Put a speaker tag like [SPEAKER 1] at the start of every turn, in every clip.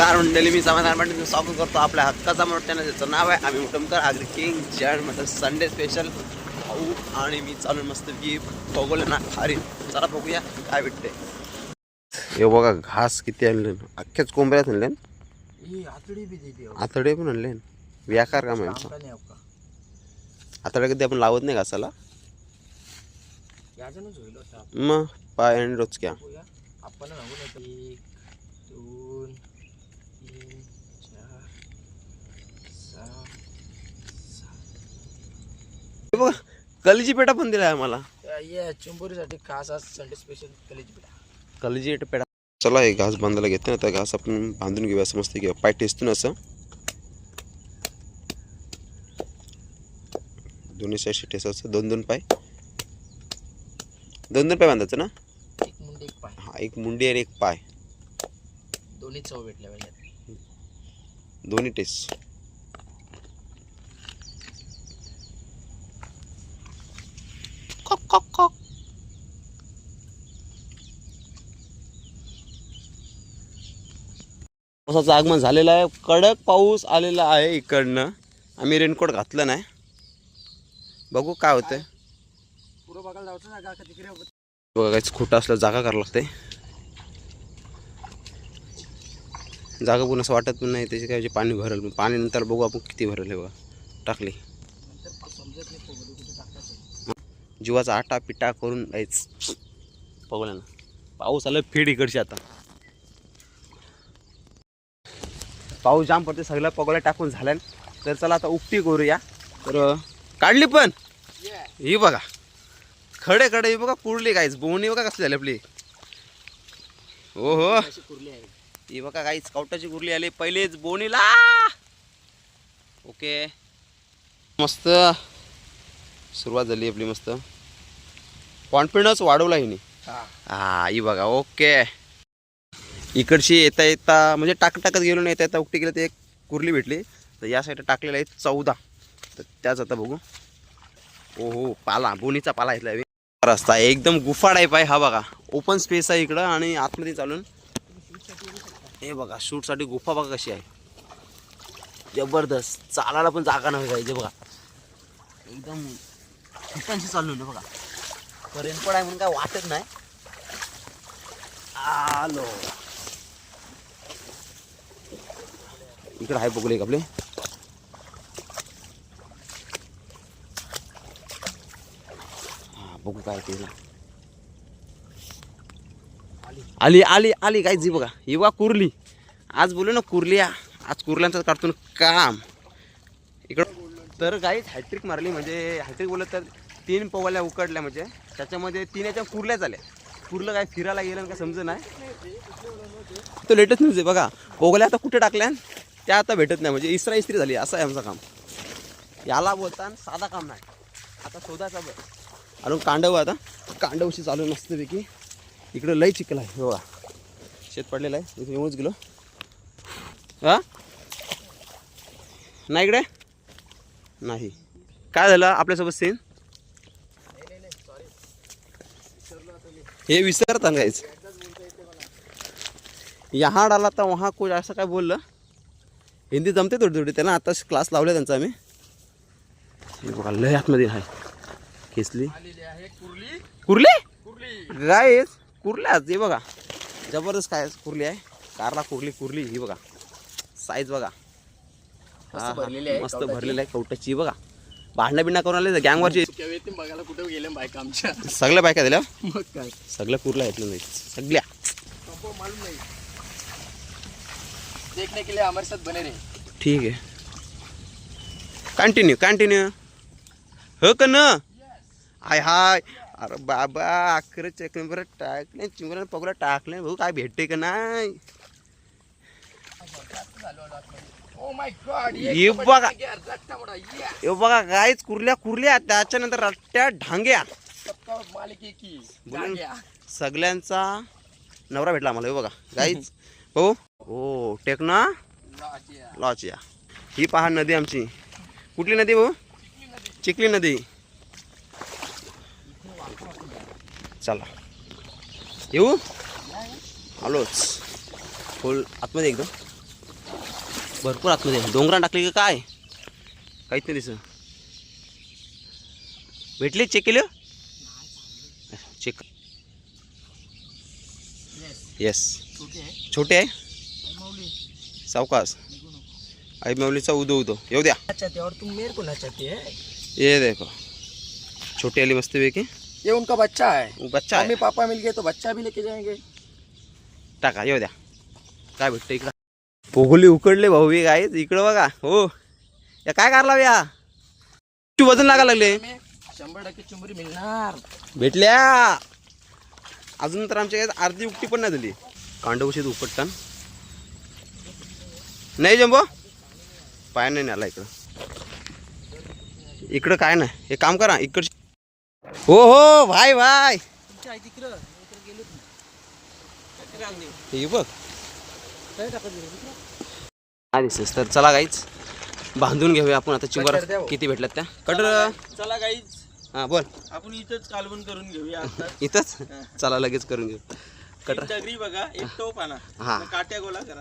[SPEAKER 1] नमस्कार मंडळी मी समाधान पाटील स्वागत करतो आपल्या हक्काचा मोठ्यानं ज्याचं नाव आहे आम्ही उटमकर आग्री किंग जॅन म्हणजे संडे स्पेशल भाऊ आणि मी चालून मस्त की बघवलं ना खारी चला बघूया काय भेटते हे बघा घास किती आणले. अख्ख्याच कोंबड्यात आणले
[SPEAKER 2] आतडी हो.
[SPEAKER 1] पण आणले व्याकार का
[SPEAKER 2] अवका.
[SPEAKER 1] आतडे कधी आपण लावत नाही घासाला?
[SPEAKER 2] हो.
[SPEAKER 1] मग पाय आणि रोजक्या.
[SPEAKER 2] आपण सांगू नाही तर एक दोन तीन चार सहा
[SPEAKER 1] हे कलीची पेटा पण आम्हाला.
[SPEAKER 2] सात. ये चिंबोरीसाठी खास आज संडे स्पेशल कलेजी पिठा
[SPEAKER 1] कलेजी पेटा चला हे घास बांधायला घेते ना त्या घास आपण बांधून घेऊया असं मस्त घेऊया. पाय टेचतून असं. दोन्ही साईडशी टेसायचं दोन दोन पाय. दोन दोन पाय बांधायचं ना?
[SPEAKER 2] एक मुंडे एक पाय.
[SPEAKER 1] हा एक मुंडी आणि एक पाय.
[SPEAKER 2] दोन्ही चव भेटल्या पाहिजे
[SPEAKER 1] दोन्ही टेस पावसाचं आगमन झालेलं आहे. कडक पाऊस आलेला आहे इकडनं. आम्ही रेनकोट घातलं नाही. बघू काय
[SPEAKER 2] होतं
[SPEAKER 1] बघा काहीच खोटं असलं जागा करावं लागते जागा पण असं वाटत पण नाही त्याची काय पाणी भरल. पण पाणी नंतर बघू आपण किती भरल हे बघा. टाकली
[SPEAKER 2] नंतर समजत नाही पोगडी कुठे टाकायचं
[SPEAKER 1] जीवाचा आटा पिटा करून जायच बघूया ना. पाऊस आलं फेड इकडची आता. पाऊस जाम पडते सगळ्या पगोल्या टाकून झाल्या तर चला आता उपटी करूया. तर काढली पण? ही बघा. खडे खडे ही बघा पुरली काहीच बोवणी बघा कसली झाली आपली. हो हो ही बघा काहीच कवटाची कुर्ली आली. पहिलेच बोनीला. ओके. मस्त. सुरुवात झाली आपली मस्त. कॉन्फिडन्स वाढवला हिने.
[SPEAKER 2] हा.
[SPEAKER 1] हा बघा ओके. इकडची येता येता म्हणजे टाक टाकत गेलो नाही येता येता उकटी गेलं ते एक कुर्ली भेटली. तर या साईडला टाकलेलं आहे चौदा. तर त्याच आता बघू. ओ हो पाला बोनीचा पाला इथला आहे. रस्ता. एकदम गुफा टाईप आहे हा बघा. ओपन स्पेस आहे इकडं आणि आतमध्ये चालून. हे बघा शूटसाठी गुफा बघा कशी आहे. जबरदस्त. चालायला पण जागा नाही पाहिजे बघा. एकदम. चाललो ना बघा. रेनकोट आहे म्हणून काय वाटत नाही. आलो. इकडे आहे बघले आपले. हा बघू काय ते आली आली आली काय जी बघा. ही बघा कुर्ली. आज बोलू ना कुर्लिया. आज कुर्ल्यांचं काढतो ना काम. इकडं तर काहीच हॅट्रिक मारली म्हणजे हॅट्रिक बोलत तर तीन पवाल्या उकडल्या म्हणजे. त्याच्यामध्ये तीन याच्या कुर्ल्या झाल्या. कुर्लं काय फिरायला गेलं काय समज नाही. तो लेटेस्ट न्यूज आहे बघा. पोगल्या आता कुठे टाकल्या त्या आता भेटत नाही. म्हणजे इसरा इस्त्री झाली. असं आहे आमचं काम. याला बोलता साधा काम नाही. आता शोधायचा बघ अजून कांडव आता. कांडवशी चालू मस्तपैकी. इकडं लय चिखल आहे. हे बघा. शेत पडलेलं आहे. इथे येऊनच गेलो. हा? नाही इकडे? नाही. काय झालं आपल्यासोबत सीन हे विसरता काहीच यहाँ डाला तर वहाँ कुछ असं काय बोललं? हिंदी जमते थोडी थोडी त्यांना आताच क्लास लावले त्यांचा आम्ही. हे बघा लय आतमध्ये आहे. खेचली
[SPEAKER 2] कुर्ली?
[SPEAKER 1] कुर्ले
[SPEAKER 2] कुर्ली
[SPEAKER 1] गाय कुर्ल्याच हे बघा. जबरदस्त काय कुर्ली आहे. कारला कुर्ली कुर्ली ही बघा. साईज बघा. मस्त. भरलेलं आहे कवटाची. बघा. भांडणं बिंडणं करून आले गँगवरची.
[SPEAKER 2] बघायला कुठे गेले बायका आमच्या.
[SPEAKER 1] सगळ्या बायका दिल्या?
[SPEAKER 2] मग काय?
[SPEAKER 1] सगळ्या कुर्ल्या आहेत नाही सगळ्या.
[SPEAKER 2] मालूम नहीं. देखने के लिए हमारे साथ बने रहे
[SPEAKER 1] ठीक आहे. कंटिन्यू कंटिन्यू हो का न? हाय हाय. अरे बाबा अकरा चेकन टाकले चिंबरा पगला टाकले भाऊ काय भेटते का नाही?
[SPEAKER 2] ओ माय गॉड
[SPEAKER 1] ये बघा. हे बघा काहीच कुर्ल्या कुर्ल्या त्याच्यानंतर रट्ट्या ढांग्या.
[SPEAKER 2] मालिक.
[SPEAKER 1] सगळ्यांचा नवरा भेटला आम्हाला हे बघा. काहीच हो हो टेकना. लॉचिया ही पहा नदी आमची. कुठली नदी भाऊ चिखली नदी. चला. येऊ? आलोच. फुल आतमध्ये एकदम. भरपूर आतमध्ये. डोंगरात टाकली का काय? काहीच नाही दिसत. भेटले चेक केलं चेक येस
[SPEAKER 2] छोटे आहे?
[SPEAKER 1] सावकाश. आई माऊलीचा उदो उदो. येऊ द्या.
[SPEAKER 2] है
[SPEAKER 1] ये देखो. छोटी वाली मस्त पैकी.
[SPEAKER 2] ये उनका बच्चा है.
[SPEAKER 1] बच्चा
[SPEAKER 2] मम्मी पापा मिल गए तो बच्चा भी लेके जाएंगे.
[SPEAKER 1] टाका येऊ द्या. काय भेटतं इकडं? पोगली उकडले भाऊ हे काय इकडं बघा. हो. या काय करला या तू वजन लागा लागले.
[SPEAKER 2] शंभर टक्के चुंबरी मिळणार.
[SPEAKER 1] भेटल्या. अजून तर आमच्या अर्धी उकटी पण नाही झाली. कांडवशीत उपटतान नाही जंबो पाय नाही आला इकडं. इकडं काय नाही. हे काम करा. इकड हो हो. भाई भाई.
[SPEAKER 2] तुमच्या आई तिकडं. इकडं गेलो
[SPEAKER 1] हे बघ.
[SPEAKER 2] काय
[SPEAKER 1] दिसतेस तर चला गाईच बांधून घेऊया आपण आता चिंबर
[SPEAKER 2] कटर.
[SPEAKER 1] किती भेटल्यात त्या? कटर.
[SPEAKER 3] चला गाईच
[SPEAKER 1] हा बोल.
[SPEAKER 3] आपण इथंच कालवण करून घेऊया आता.
[SPEAKER 1] इथंच? चला लगेच करून घेऊ.
[SPEAKER 3] एक दगडी बघा एक टोप आणा.
[SPEAKER 1] हा.
[SPEAKER 3] आणि काट्या गोला करा.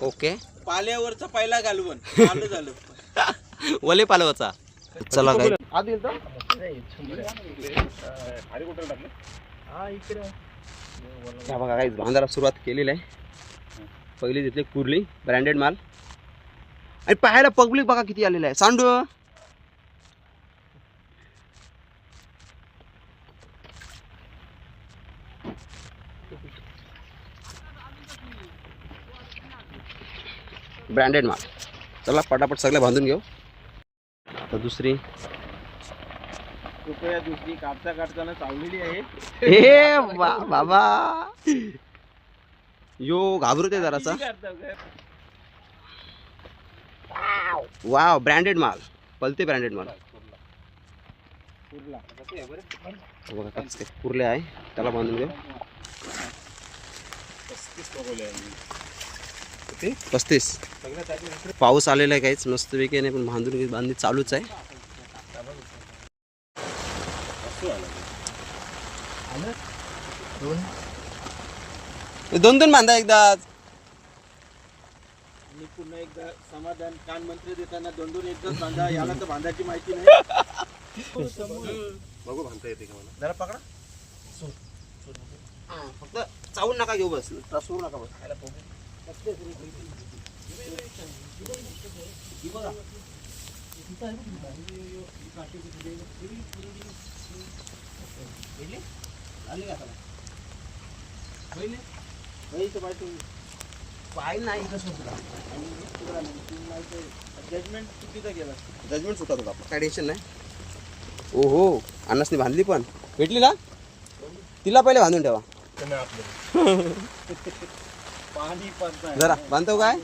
[SPEAKER 1] ओके.
[SPEAKER 3] पाल्यावरचा पहिला कालवण. झालं.
[SPEAKER 1] वले पालवाचा. चला गाई
[SPEAKER 2] हा इकडं.
[SPEAKER 1] हा बघा काही बांधायला सुरुवात केलेली आहे. पहिली तिथली कुर्ली ब्रँडेड माल. आणि पाहायला पब्लिक बघा किती आलेलं आहे. सांडू. ब्रँडेड माल. चला पटापट सगळं बांधून घेऊ. आता दुसरी.
[SPEAKER 3] कृपया दुसरी काढता काढताना चावलेली आहे.
[SPEAKER 1] बा बाबा. यो घाबरते जरासा? वाव. ब्रँडेड माल. पलते ब्रँडेड माल.
[SPEAKER 3] कुर्ला. आहे?
[SPEAKER 1] बघा कुर्ले त्याला बांधून घेऊ पस्तीस. पाऊस आलेला आहे काहीच मस्त वेगळे नाही पण बांधून घे बांधणी चालूच आहे.
[SPEAKER 2] आलं? दोन?
[SPEAKER 1] दोन दोन बांधा एकदा
[SPEAKER 3] आणि पुन्हा एकदा समाधान कान मंत्र देताना दोन दोन एकदाच बांधा याला तर बांधायची माहिती नाही.
[SPEAKER 1] बघू बांधता येते का मला? जरा पकडा. हा, फक्त चावून नका घेऊ बस. सोडू नका बस. नाही
[SPEAKER 3] जजमेंट चुकीचा केला.
[SPEAKER 1] जजमेंट सुटत होता आपला. काय टेन्शन नाही. ओ हो अन्नासनी बांधली पण. भेटली ना? तिला पहिले बांधून ठेवा.
[SPEAKER 3] पाणी पडताय
[SPEAKER 1] जरा बांधतो काय?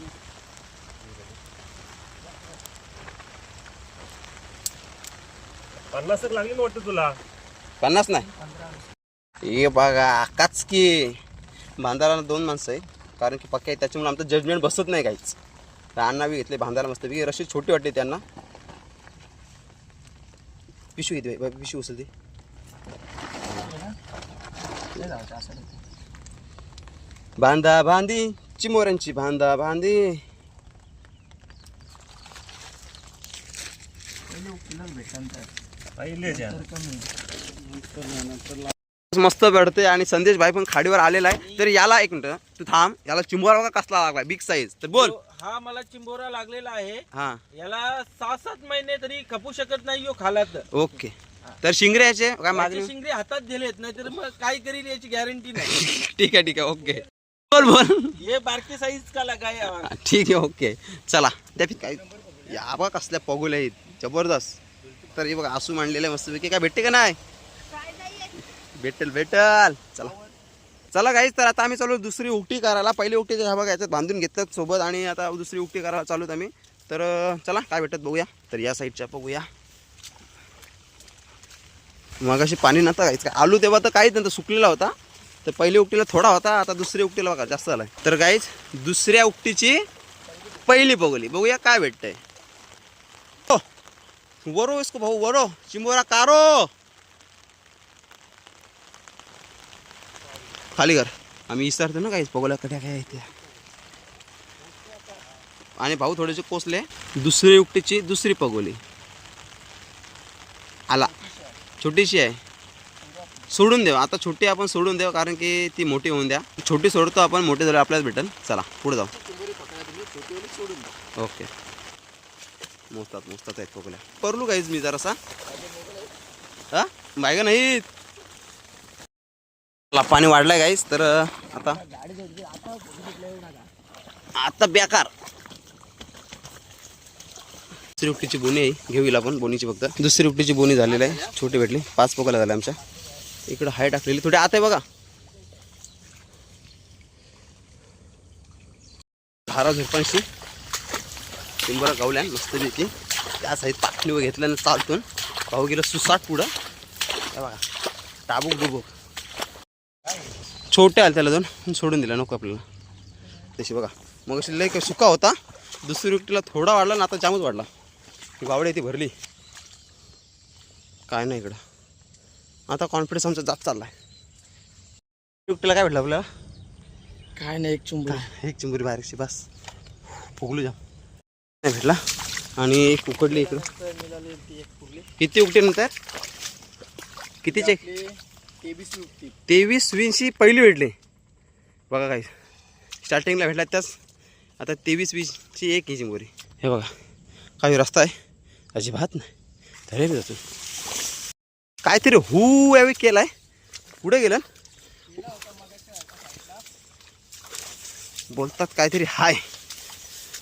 [SPEAKER 4] पन्नास लागली ना वाटतं तुला?
[SPEAKER 1] पन्नास नाही. हे बघा काच की बांधायला दोन माणसं आहे कारण की पक्के आहे त्याच्यामुळे आमचं जजमेंट बसत नाही काहीच. तर अण्णा बी घेतले बांधायला मस्त बी रशी छोटी वाटते त्यांना. पिशवी घेते बाई, पिशवी उचलते. बांधा बांधी चिमोऱ्यांची बांधा बांधी
[SPEAKER 2] पहिले
[SPEAKER 1] मस्त भेटते आणि संदेश भाई पण खाडीवर आलेला आहे. तर याला एक मिनिट तू थांब. याला चिंबोरा बघा कसला लागला बिग साईज तर बोल.
[SPEAKER 3] हा मला चिंबोरा लागलेला आहे.
[SPEAKER 1] हा.
[SPEAKER 3] याला सहा सात महिने तरी खपू शकत नाही यो खालात.
[SPEAKER 1] ओके. तर शिंगरे याचे काय
[SPEAKER 3] याचे शिंगडे हातात दिलेत नाही तर मग काय करील याची गॅरंटी नाही.
[SPEAKER 1] ठीक आहे ठीक आहे ओके. बोल बोल.
[SPEAKER 3] हे बारके साईज का लागाय
[SPEAKER 1] हा, ठीक आहे ओके. चला त्या काय या बघा कसल्या पगुल्या आहेत. जबरदस्त. तर हे बघा आसू मांडलेलं मस्तपैकी. काय भेटते का नाही? भेटेल भेटल. चला. चला गाईच तर आता आम्ही चालू दुसरी उकटी करायला. पहिली उकटी हा बघा याच्यात बांधून घेतात सोबत आणि आता दुसरी उकटी करायला चालू आम्ही. तर चला काय भेटत बघूया. तर या साईडच्या बघूया. मग अशी पाणी नव्हतं काहीच काय आलू तेव्हा तर काहीच नव्हतं सुकलेला होता. तर पहिली उकटीला थोडा होता आता दुसरी उकटीला बघा जास्त झाला तर गाईच दुसऱ्या उकटीची पहिली बघली बघूया काय भेटतंय. हो. वरो इसको भाऊ वरो. चिंबोरा कारो. खाली कर. आम्ही विचारतो ना काही पगोला कट्या काय त्या. आणि भाऊ थोडेसे कोसले. दुसरी उकटीची दुसरी पगोली. आला. छोटीशी आहे. सोडून देऊ. आता छोटी आपण सोडून देऊ कारण की ती मोठी होऊन द्या. छोटी सोडतो आपण मोठी झाली आपल्याला भेटेल चला पुढे जाऊ. ओके. मोजतात मोजतात आहेत पगोल्या. परलू काहीच मी जरासा? हा? बायका नाहीत. पाणी वाढलंय गाईस तर आता
[SPEAKER 2] आता
[SPEAKER 1] बेकार. दुसरी उपटीची बोनी आहे घेऊया आपण बोनीची फक्त. दुसरी उपटीची बोनी झालेली आहे छोटी भेटली. पाच पोकाला झाल्या आमच्या. इकडं हाय टाकलेली. थोडी आत आहे बघा. धारा झुरपांशी टिंबरा गावल्या मस्तपैकी त्या साईड पाखणी घेतल्यानं चालतून भाऊ गेलं सुसाट पुढं. बघा. टाबूक डुबूक छोटे आले त्याला दोन. सोडून दिला नको आपल्याला. तशी बघा. मग अशी लई सुका होता. दुसरी उकटीला थोडा वाढला ना आता जामच वाढला. बावडी ती भरली. काय नाही इकडं. आता कॉन्फिडन्स आमचा जात चाललाय. उकटीला काय भेटलं आपल्याला?
[SPEAKER 2] काय नाही एक चुंबडी.
[SPEAKER 1] एक चिंबुरी बारीकशी बस. फुगलू जा नाही भेटला. आणि एक उकडली इकडं. किती उकटे नंतर? कितीचे?
[SPEAKER 2] तेवीस
[SPEAKER 1] तेवीस वीसची पहिली भेटली. बघा काय स्टार्टिंगला भेटला त्याच. आता तेवीस वीसची एक ही चिंबोरी हे बघा काही रस्ता आहे. अजिबात नाही. धरेल जातो काहीतरी हू यावेळी केलाय. पुढे गेलं बोलतात काहीतरी हाय.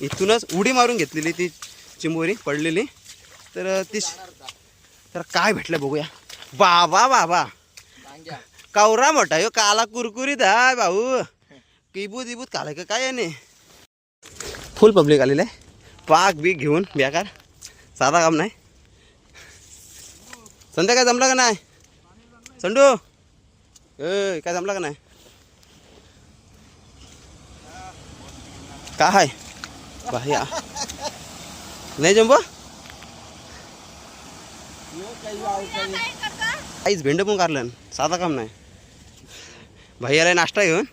[SPEAKER 1] इथूनच उडी मारून घेतलेली ती चिंबोरी पडलेली. तर ती तर काय भेटलं बघूया. बाबा बाबा
[SPEAKER 2] वा.
[SPEAKER 1] कावरा मोठा यो काला कुरकुरीत हाय भाऊ. किबूत इबूत कालाय का काय याने? फुल पब्लिक आलेलं आहे. पाक बीक घेऊन बेकार. साधा काम नाही. संध्या काय जमला का नाही? संडू. ए काय जमला का नाही? काय हाय? बाह्या. नाही जमबो काहीच भेंड पण काढलं साधा काम नाही. भैयाला नाश्ता घेऊन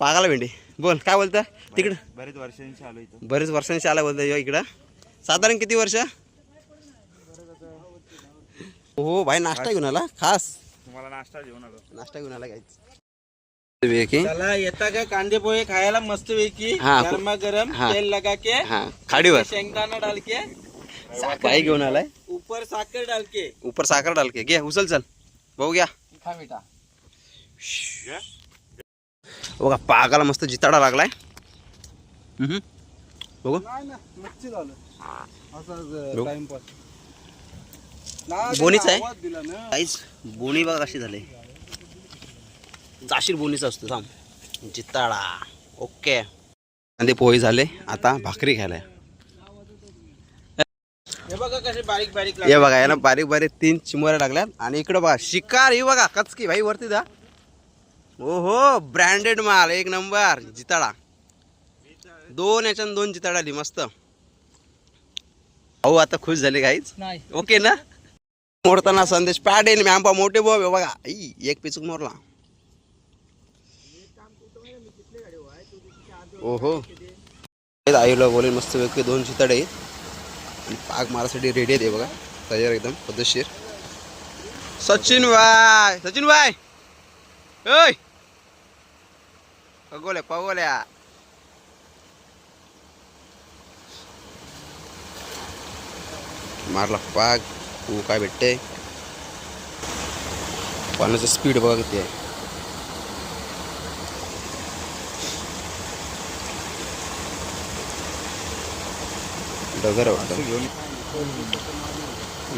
[SPEAKER 1] पागाला भेंडी. बोल काय बोलतं? तिकडं?
[SPEAKER 4] बरेच वर्षांची आलो इथं.
[SPEAKER 1] बरेच वर्षांशी आला बोलतं यो इकडं. साधारण किती वर्ष? हो भाई नाश्ता घेऊन आला. खास.
[SPEAKER 4] तुम्हाला नाश्ता जेवण आलो.
[SPEAKER 1] नाश्ता घेऊन आला काहीच.
[SPEAKER 3] त्याला येता का? कांदे पोहे खायला मस्त पैकी
[SPEAKER 1] हा.
[SPEAKER 3] गरमा गरम. तेल लगा के
[SPEAKER 1] हा खाडीवर.
[SPEAKER 3] शेंगदाणा डाल के
[SPEAKER 1] बाई घेऊन आलाय?
[SPEAKER 3] ऊपर साखर डाल के
[SPEAKER 1] उपर साखर डाल के घे उचल चल. भाऊ घ्या.
[SPEAKER 2] खा मिठा.
[SPEAKER 1] बघा पागाला मस्त जिताडा लागलाय. बघू.
[SPEAKER 3] मच्छी झालं. टाइमपास.
[SPEAKER 1] बोनीच आहे?
[SPEAKER 3] दिला ना.
[SPEAKER 1] काहीच. बोनी बघा कशी झाली. जाशीर बोनीचा असतो थांब. जिताडा. ओके. कांदे पोहे झाले. आता भाकरी खायला
[SPEAKER 3] हे बघा कसे बारीक बारीक
[SPEAKER 1] हे बघा याला बारीक बारीक तीन चिमोऱ्या लागल्यात. आणि इकडं बघा शिकार ही बघा कचकी भाई वरती जा. हो हो ब्रँडेड माल एक नंबर जिताडा. दोन याच्यानं दोन जिताडा आली मस्त. हो आता खुश झाले काहीच ओके ना? मोडताना संदेश पाडेल मी आंबा मोठे बोब बघा. आई एक पिचूक मोरला. ओहो. आईला बोलेल मस्त पैकी दोन चिताडे आहेत पाक मारासाठी रेडी आहे बघा. तयार एकदम पद्धतशीर. सचिन बाय सचिन बाय ओय. पगोल्या पगोल्या मारला पाक. तू काय भेटते पाण्याचं स्पीड बघा किती आहे. डगर वाटतं.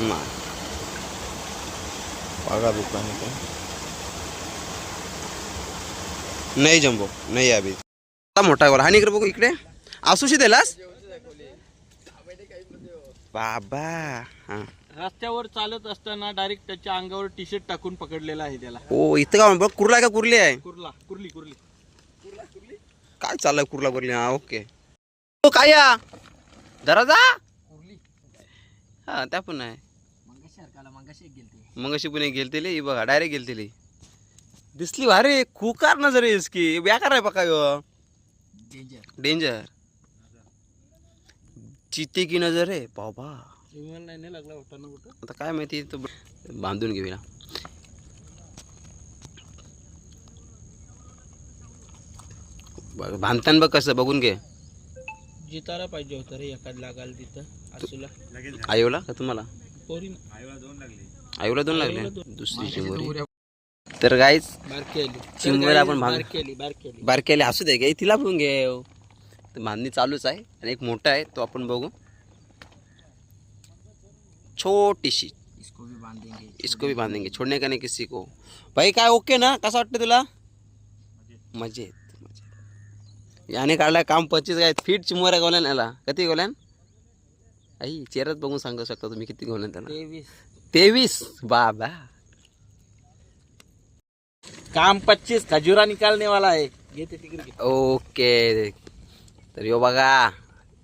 [SPEAKER 1] नाही पागा बुका नाही. काय नाही जम्बो नाही अभि आता मोठा गोला आणि इकडे बघू इकडे. आसुशी दिलास? बाबा. हा.
[SPEAKER 3] रस्त्यावर चालत असताना डायरेक्ट त्याच्या अंगावर टी शर्ट टाकून पकडलेला आहे त्याला.
[SPEAKER 1] ओ इथं का बघ कुर्ला आहे का कुर्ली आहे?
[SPEAKER 3] कुर्ला कुर्ली कुर्ली.
[SPEAKER 1] काय चाललंय कुर्ला कुर्ली? हा ओके. ओ काय. या जरा जा हा त्या पण आहे.
[SPEAKER 2] मंगाशी हरकाला मंगाशी एक गेलती.
[SPEAKER 1] मग अशी पुणे गेलतेली ही बघा डायरेक्ट गेलतेली दिसली भारी खुकार नजर आहे इसकी. बेकार आहे बघा यो
[SPEAKER 2] डेंजर
[SPEAKER 1] डेंजर चिते की नजर आहे बाबा.
[SPEAKER 2] विमान नाही नाही लागला वाटतं ना कुठं?
[SPEAKER 1] आता काय माहिती तो बांधून घेऊया बांधताना बघ कसं बघून घे.
[SPEAKER 2] जितारा पाहिजे होतं रे एखाद लागाल तिथं. आसूला
[SPEAKER 1] आयोला का तुम्हाला?
[SPEAKER 2] पोरी
[SPEAKER 4] आईला दोन लागली.
[SPEAKER 1] आयोला दोन लागले? दुसरी चिंबोरी तर गाईच चिंबोरी आपण
[SPEAKER 2] बारकी आली
[SPEAKER 1] असू दे गे तिला पण घे. तर चालूच आहे आणि एक मोठा आहे तो आपण बघू. छोटीशी.
[SPEAKER 2] इसको भी बांधेंगे.
[SPEAKER 1] इसको भी बांधेंगे. छोड़ने का नहीं किसी को? भाई काय ओके ना? कसं वाटतं तुला? मजेत. याने काढलाय काम पच्चीस काय? फीट चिमोऱ्या गोल्यान याला. किती गोल्यान? आई चेहऱ्यात बघून सांगू शकता तुम्ही किती गोल्यान त्याला.
[SPEAKER 2] तेवीस.
[SPEAKER 1] तेवीस? बाबा.
[SPEAKER 2] काम पच्चीस खजूरा निकालने वाला है घेते तिकडे.
[SPEAKER 1] ओके. तर यो बघा.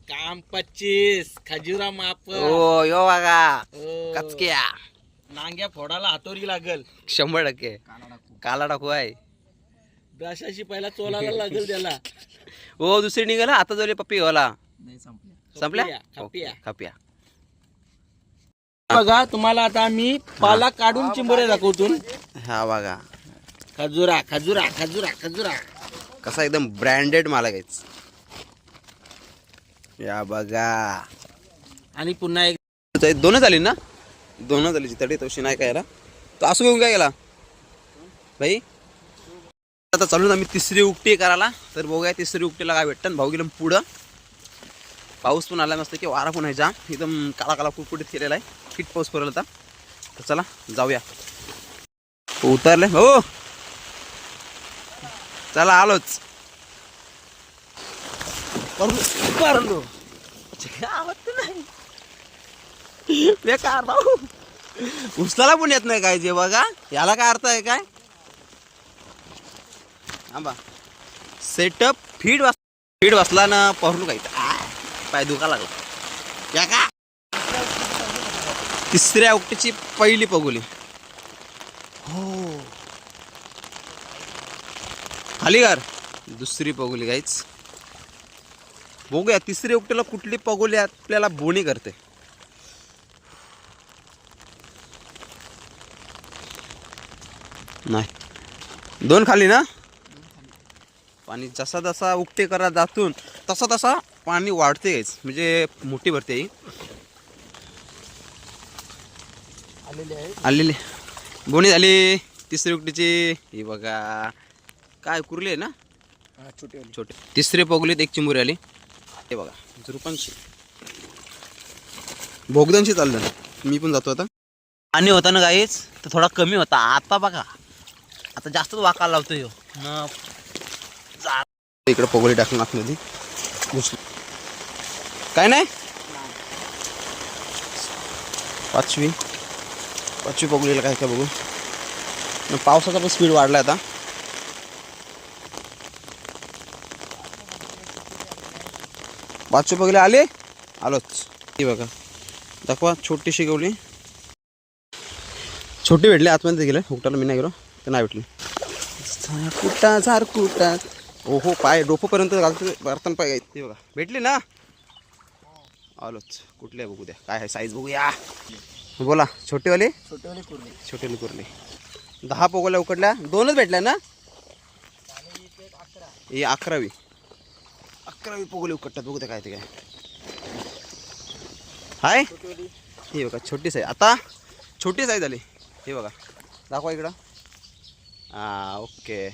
[SPEAKER 2] काम पच्चीस खजुरा माप
[SPEAKER 1] ओ यो बघा. कचक्या.
[SPEAKER 2] नांग्या फोडाला हातोरी लागल.
[SPEAKER 1] शंभर टक्के. काला टाकू आहे.
[SPEAKER 2] दशाशी पहिला चोलाला लागल त्याला.
[SPEAKER 1] हो दुसरी निघाला. आता जोले पप्पी होला संपल्या.
[SPEAKER 2] खपिया, खपिया.
[SPEAKER 1] ओके, खपिया.
[SPEAKER 2] बघा तुम्हाला आता आम्ही पाला काढून चिंबोरे दाखवतून
[SPEAKER 1] हा बघा.
[SPEAKER 2] खजुरा खजुरा खजुरा खजुरा.
[SPEAKER 1] कसा एकदम ब्रँडेड मला घ्यायच या बघा.
[SPEAKER 2] आणि पुन्हा एक
[SPEAKER 1] दोनच झाली ना? दोनच झाली जितडी तशी नाही काय तो असं घेऊन काय गेला? भाई आता चालून आम्ही तिसरी उकटी करायला. तर बघूया तिसरी उकटीला काय भेटतं. भाऊ गेलं पुढं. पाऊस पण आला मस्त की वारा पण आहे जाम एकदम काळा काळा कुटकुटीत केलेला आहे. किट पाऊस पडेल आता. तर चला जाऊया. उतरले. हो. चला आलोच.
[SPEAKER 2] परलो
[SPEAKER 1] नाही. बेकार भाऊ. उचलाला पण येत नाही काय जे बघा. याला काय अर्थ आहे काय? आंबा सेटअप फीड वाच फीड वाचला ना पहरू काही पाय दुखा लागला. या का? तिसऱ्या ओकटीची पहिली पगोली. हो. खाली गार दुसरी पगोली गाईच. बघूया तिसरी ओकटीला कुठली पगोली आपल्याला बोणी करते. नाही. दोन खाली ना? पाणी जसा जसा उकटे करा जातून तसा तसा पाणी वाढते. गाईच म्हणजे मोठी भरते ही.
[SPEAKER 2] आलेले आहे.
[SPEAKER 1] आलेली. बोणी झाली. तिसरी उकटीची ही बघा. काय कुरली आहे ना?
[SPEAKER 2] छोटे
[SPEAKER 1] छोटे. तिसरे पगलीत एक चिमुरी आली. हे बघा. झुरपांशी. भोगदांशी चाललं. मी पण जातो आता. आणि होता ना गाईच तर थोडा कमी होता. आता बघा. आता जास्तच वाकायला लावतो जा- इकडे पोगळी टाकून आतमध्ये. घुसली काय नाही? पाचवी. पाचवी पोगळीला काय काय बघू. पावसाचा पण स्पीड वाढला आता. पाचवी पगले आले? आलोच. ती बघा. दाखवा छोटी शिकवली छोटी भेटली आतमध्ये गेले. हुकटाला मी नाही गेलो ते नाही भेटली. कुटा झार कुटा ओहो पाय डोपोपर्यंत घालतो भरताना पाय ती बघा. भेटली ना? आलोच. कुठले बघू द्या. काय आहे साईज बघूया. बोला छोटीवाली?
[SPEAKER 2] छोटेवाले कुर्ले.
[SPEAKER 1] छोटी कुरली. दहा पोगोल्या उकडल्या. दोनच भेटल्या ना? ही अकरावी. अकरावी पोगोली उकडतात. बघू द्या काय ते काय. हाय. हे बघा छोटी साईज आता छोटी साईज झाली हे बघा. दाखवा इकडं. हा ओके.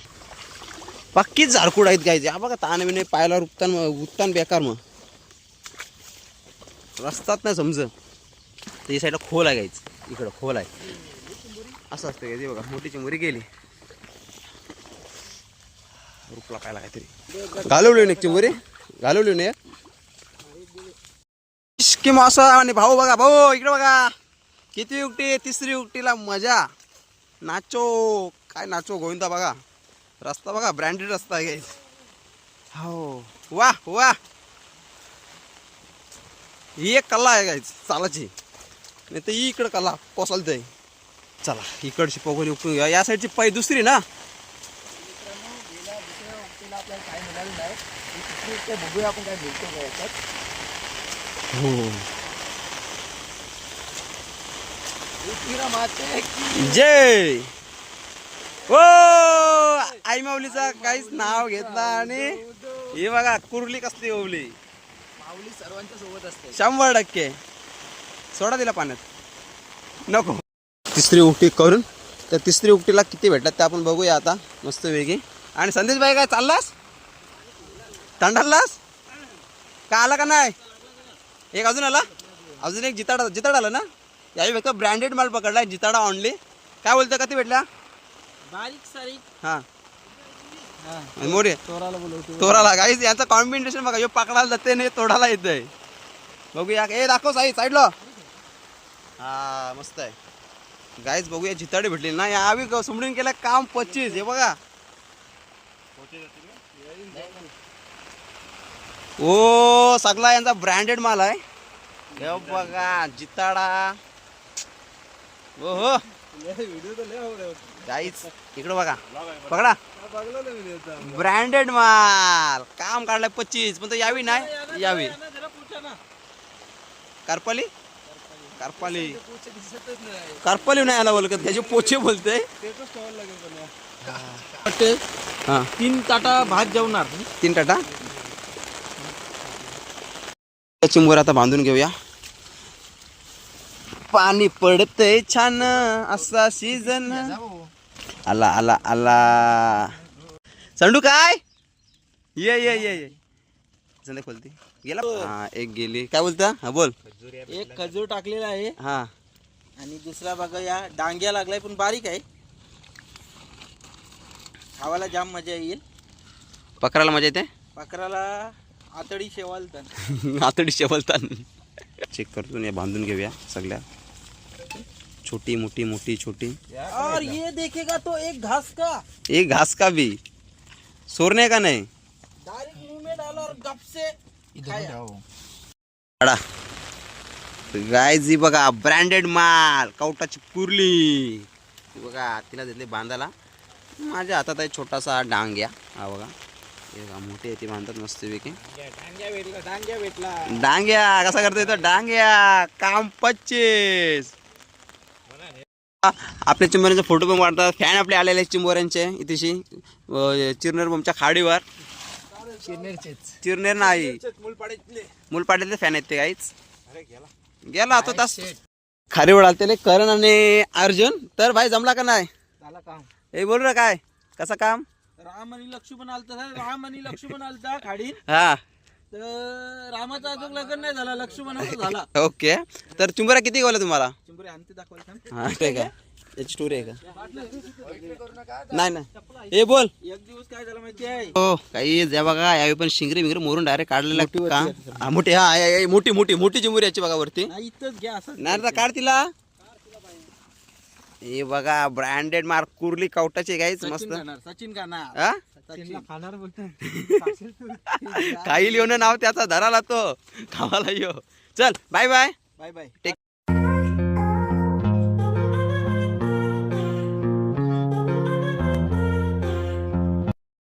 [SPEAKER 1] पक्कीच झाडकूड आहेत गायचे हा बघा ताण विने पायाला मग रुक्तान बेकार मग. रस्तात नाही समज तर या साईडला खोल आहे गायच इकडं खोल आहे. असं असतं गायचे बघा मोठी चिमुरी गेली. रुपला पाहिला काहीतरी. घालवली ना चिमुरी घालवली ना इश्की मासा आणि भाऊ बघा भाऊ इकडे बघा. किती उकटी तिसरी उकटीला मजा. नाचो. काय नाचो गोविंदा बघा. रस्ता बघा ब्रँडेड रस्ता आहे. हो. वा वा. ही एक कला आहे गायच चालाची. नाही तर ही इकडं कला कोसलत आहे. चला इकडची पगोली उकळून घ्या या साईडची पाय दुसरी ना?
[SPEAKER 2] बघूया आपण काय भेटतो का याच्यात
[SPEAKER 1] जय! ओ आई माऊलीचा काहीच नाव घेतला आणि हे बघा कुर्ली कसली ओवली.
[SPEAKER 3] माऊली सर्वांच्या सोबत असते.
[SPEAKER 1] शंभर टक्के. सोडा दिला पाण्यात. नको. तिसरी उकटी करून त्या तिसरी उकटीला किती भेटतात ते आपण बघूया आता मस्त वेगळी. आणि संदेश भाई काय चाललास? थंडालास का आला का नाही? एक अजून आला? अजून एक जिताडा जिताड आला ना? यावेळी फक्त ब्रँडेड माल पकडलाय जिताडा ऑनली काय बोलतं किती भेटल्या
[SPEAKER 3] बारीक सारीक.
[SPEAKER 1] हां. आणि मोरे
[SPEAKER 3] बोलवतो
[SPEAKER 1] तोराला. गाईज यांचं कॉम्बिनेशन बघा ह्यो पकडायला जाते नाही तोडायला येतंय. बघूया ए दाखव साई साईडला हा मस्त आहे. गाईज बघूया जिताडे भेटली ना. या आवी सुमडून केलं काम पच्चीस हे बघा. ओ सगळा यांचा ब्रँडेड माल आहे. हे बघा जिताडा. ओ हो गाईज इकडं बघा. पकडा. ब्रँडेड माल. काम काढलाय पच्चीस पण तो यावी नाही? यावी. करपाली? करपाली. करपाली नाही आला बोलत. त्याचे पोचे बोलते हा.
[SPEAKER 3] तीन ताटा भात जेवणार.
[SPEAKER 1] तीन टाटा चिंबोर आता बांधून घेऊया. पाणी पडतंय छान. असा सीझन आला आला आला. संडू काय? ये ये ये ये. संध्या खोलती. गेला? हा. एक गेली. काय बोलता? हा बोल.
[SPEAKER 3] एक खजूर टाकलेला आहे.
[SPEAKER 1] हा.
[SPEAKER 3] आणि दुसरा बघा या डांग्या लागलाय पण बारीक आहे. खावायला जाम मजा येईल.
[SPEAKER 1] पकडायला मजा येते?
[SPEAKER 3] पाकराला आतडी शेवालतात
[SPEAKER 1] आतडीचे बोलतात चेक करतो आणि बांधून घेऊया सगळ्या. छोटी मोटी मोटी छोटी।
[SPEAKER 3] और ये देखेगा तो एक घास का।
[SPEAKER 1] एक घास का भी। सोरने का नहीं।
[SPEAKER 3] डायरेक्ट मुँह में डाला और गप से खाया।
[SPEAKER 1] बघा ब्रँडेड माल कवटाची कुर्ली बघा तिला दिले बांधायला माझ्या हातात आहे छोटासा डांग्या हा बघा मोठी आहे ती बांधतात मस्तपैकी
[SPEAKER 3] डांग्या डांग्या भेटला
[SPEAKER 1] डांग्या कसा करता येतो डांग्या काम पच्चीस. आपल्या चिंबोऱ्यांचे फोटो पण वाढतात फॅन आपले आलेले आहेत चिंबोऱ्यांचे इथेशी. चिरनेर बोमच्या खाडीवर. चिरनेर नाही. मुलपाड्यातले फॅन आहेत ते काहीच गेला तो तास. खारी आलते करण आणि अर्जुन. तर भाई जमला का नाही? हे बोल रे काय? कसं काम?
[SPEAKER 3] राम आणि लक्ष्मण आलता राम आणि लक्ष्मण आलता खाडी
[SPEAKER 1] हा.
[SPEAKER 3] तर रामाचा अजून लग्न नाही झाला लक्ष्मणाचा झाला.
[SPEAKER 1] ओके. तर चिंबोरा किती गावला तुम्हाला?
[SPEAKER 3] चिंबरे आणते दाखवायला थांब.
[SPEAKER 1] हा ठीक आहे. याची स्टोरी आहे का? नाही नाही. हे बोल.
[SPEAKER 3] एक दिवस काय झालं माहिती आहे?
[SPEAKER 1] हो काही ज्या बघा यावेळी पण शिंगरे बिंगरे मोरून डायरेक्ट काढलेला का? हा, मोठी हा या- या- मोठी मोठी मोठी चिंबोरी याची बघा वरती.
[SPEAKER 3] नाही इथंच घ्या असं
[SPEAKER 1] नाही तर काढ तिला. हे बघा ब्रँडेड मार्क कुर्ली कवटाची गाईच मस्त.
[SPEAKER 3] सचिन खाणार सचिन खाणार
[SPEAKER 1] हा?
[SPEAKER 3] सचिन खाणार
[SPEAKER 1] लिहून नाव त्याचा धराला तो खावाला यो चल बाय बाय
[SPEAKER 3] बाय बाय